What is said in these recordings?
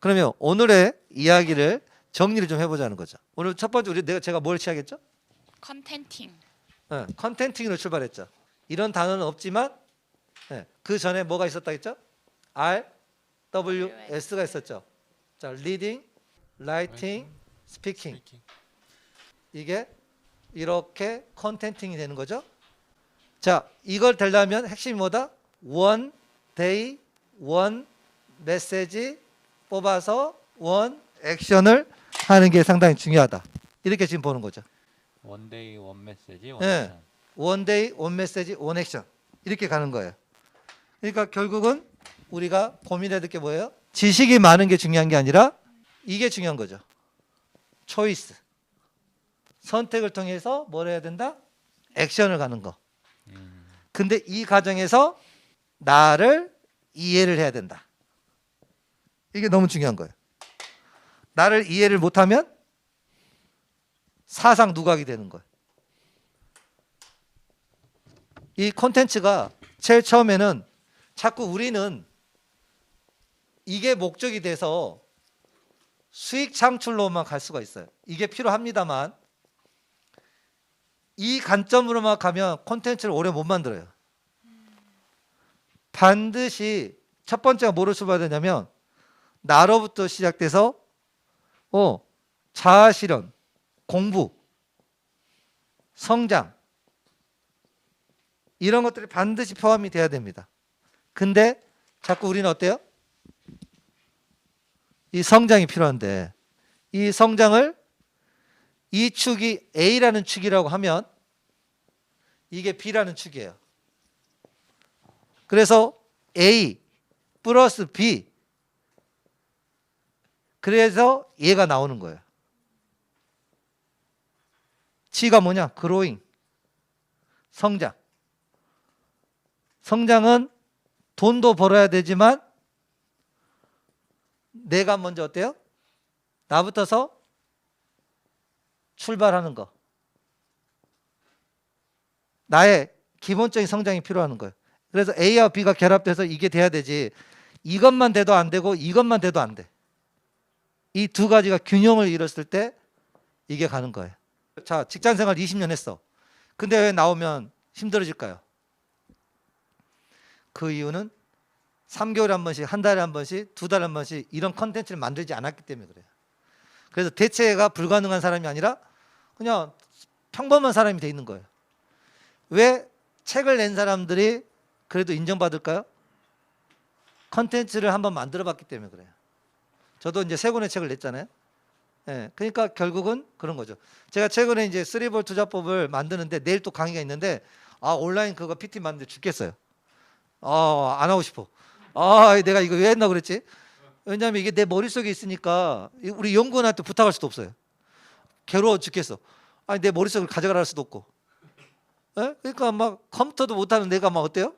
그러면 오늘의 이야기를 정리를 좀 해보자는 거죠. 오늘 첫 번째 우리 내가 제가 뭘 취하겠죠? 컨텐팅. 네, 컨텐팅으로 출발했죠. 이런 단어는 없지만 네, 그 전에 뭐가 있었다 했죠? R, W, S가 있었죠. 자, reading, writing, speaking. 이게 이렇게 컨텐팅이 되는 거죠. 자, 이걸 되려면 핵심이 뭐다? one day, one message 뽑아서 one 액션을 하는 게 상당히 중요하다. 이렇게 지금 보는 거죠. 원데이 원 메시지 원 예. 액션. day, one message, one action 이렇게 가는 거예요. 그러니까 결국은 우리가 고민해야 될 게 뭐예요? 지식이 많은 게 중요한 게 아니라 이게 중요한 거죠. 초이스. 선택을 통해서 뭘 해야 된다? 액션을 가는 거. 음. 근데 이 과정에서 나를 이해를 해야 된다. 이게 너무 중요한 거예요. 나를 이해를 못하면 사상 누각이 되는 거예요. 이 콘텐츠가 제일 처음에는 자꾸 우리는 이게 목적이 돼서 수익 창출로만 갈 수가 있어요. 이게 필요합니다만 이 관점으로만 가면 콘텐츠를 오래 못 만들어요. 반드시 첫 번째가 뭐로 출발해야 되냐면 나로부터 시작돼서 어 자아 실현, 공부, 성장 이런 것들이 반드시 포함이 돼야 됩니다. 근데 자꾸 우리는 어때요? 이 성장이 필요한데 이 성장을 이 축이 A라는 축이라고 하면 이게 B라는 축이에요. 그래서 A 플러스 B 그래서 얘가 나오는 거예요. G가 뭐냐? 그로잉 성장. 성장은 돈도 벌어야 되지만 내가 먼저 어때요? 나부터서 출발하는 거. 나의 기본적인 성장이 필요한 거예요. 그래서 A와 B가 결합돼서 이게 돼야 되지. 이것만 돼도 안 되고 이것만 돼도 안 돼. 이 두 가지가 균형을 이뤘을 때 이게 가는 거예요. 자, 직장 생활 20년 했어. 근데 왜 나오면 힘들어질까요? 그 이유는 3개월에 한 번씩, 한 달에 한 번씩, 두 달에 한 번씩 이런 컨텐츠를 만들지 않았기 때문에 그래요. 그래서 대체가 불가능한 사람이 아니라 그냥 평범한 사람이 돼 있는 거예요. 왜 책을 낸 사람들이 그래도 인정받을까요? 컨텐츠를 한번 만들어 봤기 때문에 그래요. 저도 이제 세 권의 책을 냈잖아요. 예, 그러니까 결국은 그런 거죠. 제가 최근에 이제 쓰리볼 투자법을 만드는데 내일 또 강의가 있는데 아 온라인 그거 PT 만드는데 죽겠어요. 아, 안 하고 싶어. 아, 내가 이거 왜 했나 그랬지? 왜냐하면 이게 내 머릿속에 있으니까 이- 우리 연구원한테 부탁할 수도 없어요. 괴로워 죽겠어. 아니 내 머릿속을 가져가라 할 수도 없고. 예? 그러니까 막 컴퓨터도 못하는 내가 막 어때요?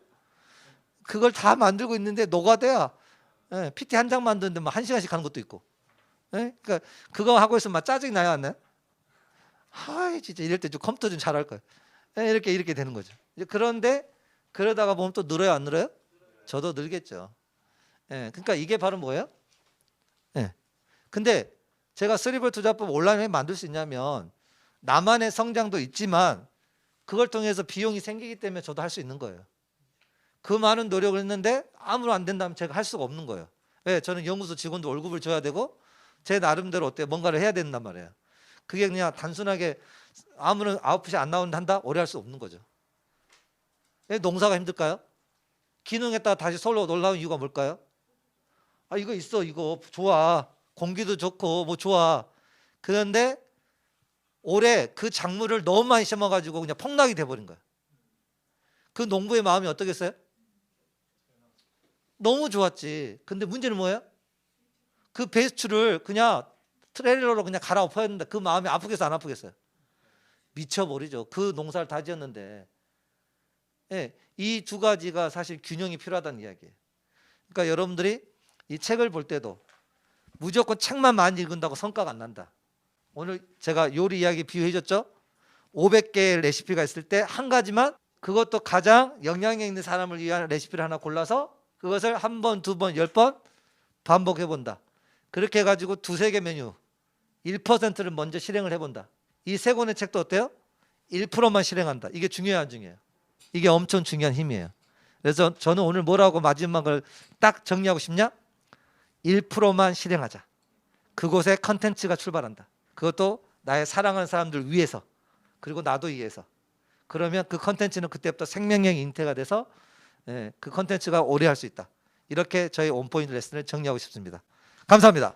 그걸 다 만들고 있는데 노가다야. 예, PT 한 장 만드는데 막한 시간씩 하는 것도 있고. 예? 그러니까 그거 하고 있으면 막 짜증 나요, 안 나요? 하이 진짜 이럴 때 좀 컴퓨터 좀 잘할 거야. 예, 이렇게 이렇게 되는 거죠. 그런데 그러다가 보면 또 늘어요, 안 늘어요? 저도 늘겠죠. 예, 그러니까 이게 바로 뭐예요? 예. 근데 제가 쓰리볼 투자법 온라인에 만들 수 있냐면 나만의 성장도 있지만 그걸 통해서 비용이 생기기 때문에 저도 할 수 있는 거예요. 그 많은 노력을 했는데 아무로 안 된다면 제가 할 수가 없는 거예요. 왜? 저는 연구소 직원도 월급을 줘야 되고 제 나름대로 어때 뭔가를 해야 된단 말이에요. 그게 그냥 단순하게 아무런 아웃풋이 안 나오는데 한다? 오래 할 수 없는 거죠. 왜 농사가 힘들까요? 기능했다가 다시 서울로 올라온 이유가 뭘까요? 아 이거 있어 이거 좋아 공기도 좋고 뭐 좋아 그런데 올해 그 작물을 너무 많이 심어가지고 그냥 폭락이 돼버린 거야. 그 농부의 마음이 어떻겠어요? 너무 좋았지. 근데 문제는 뭐예요? 그 배수를 그냥 트레일러로 그냥 갈아엎어야 된다. 그 마음이 아프겠어 안 아프겠어요? 미쳐버리죠. 그 농사를 다 지었는데. 예, 이 두 가지가 사실 균형이 필요하다는 이야기예요. 그러니까 여러분들이 이 책을 볼 때도 무조건 책만 많이 읽는다고 성과가 안 난다. 오늘 제가 요리 이야기 비유해 줬죠? 500개의 레시피가 있을 때 한 가지만 그것도 가장 영향력 있는 사람을 위한 레시피를 하나 골라서 그것을 한 번, 두 번, 열 번 반복해 본다. 그렇게 해가지고 두세 개 메뉴 1%를 먼저 실행을 해본다. 이 세 권의 책도 어때요? 1%만 실행한다. 이게 안 중요해요? 이게 엄청 중요한 힘이에요. 그래서 저는 오늘 뭐라고 마지막을 딱 정리하고 싶냐? 1%만 실행하자. 그곳에 컨텐츠가 출발한다. 그것도 나의 사랑하는 사람들 위해서 그리고 나도 위해서. 그러면 그 컨텐츠는 그때부터 생명력 잉태가 돼서 예, 그 컨텐츠가 오래 할 수 있다. 이렇게 저희 원포인트 레슨을 정리하고 싶습니다. 감사합니다.